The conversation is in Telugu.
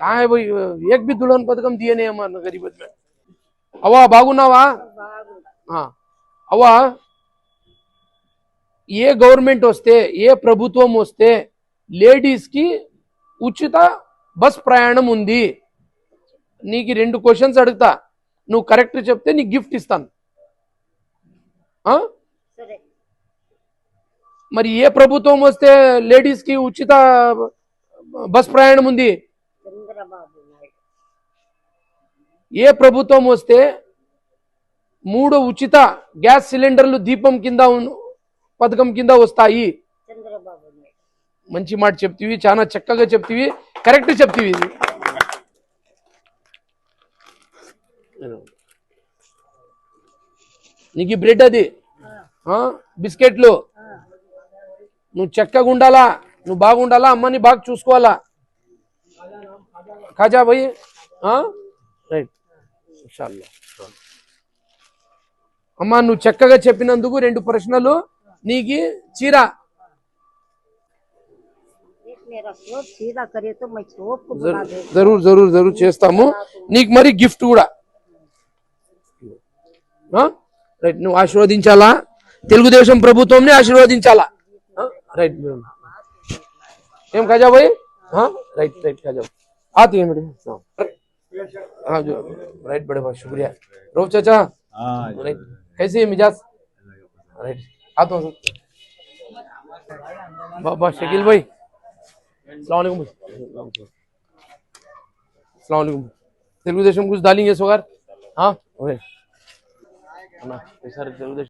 ఆ ఏక్ బి దులోన్ పథకం దియనేమో గరీబ్ అవ్వా బాగున్నావా? అవ్వా ఏ గవర్నమెంట్ వస్తే ఏ ప్రభుత్వం వస్తే లేడీస్కి ఉచిత బస్ ప్రయాణం ఉంది? నీకు రెండు క్వశ్చన్స్ అడుగుతా. నువ్వు కరెక్ట్ చెప్తే నీకు గిఫ్ట్ ఇస్తాను. మరి ఏ ప్రభుత్వం వస్తే లేడీస్కి ఉచిత బస్ ప్రయాణం ఉంది? చంద్రబాబు నాయుడు. ఏ ప్రభుత్వం వస్తే మూడు ఉచిత గ్యాస్ సిలిండర్లు దీపం కింద పథకం కింద వస్తాయి. మంచి మాట చెప్తివి చాలా చక్కగా చెప్తివి కరెక్ట్ చెప్తివి ఇది. నీకు బ్రెడ్ అది? బిస్కెట్లు? నువ్వు చక్కగా ఉండాలా? నువ్వు బాగుండాలా? అమ్మని బాగా చూసుకోవాలా? ఖాజా పోయి రైట్. అమ్మా నువ్వు చక్కగా చెప్పినందుకు రెండు ప్రశ్నలు. నీకు చీర. జరూర్ జరూర్ జరూర్ చేస్తాము. నీకు మరి గిఫ్ట్ కూడా. రైట్ నువ్వు ఆశీర్వదించాలా? తెలుగుదేశం ప్రభుత్వంని ఆశీర్వదించాలా? రైట్. ఏం కజాబాయ్ రైట్ రైట్ కజాబాయ్ आती है मेरे हाँ जो राइट बड़े बहुत शुक्रिया रोब चाचा राइट कैसे है मिजाज राइट आता हूँ सर बहुत शकील भाई सलामकुम सलामकुम तेलुगु देशम कुछ डालेंगे सोगार हाँ सर तेलुगु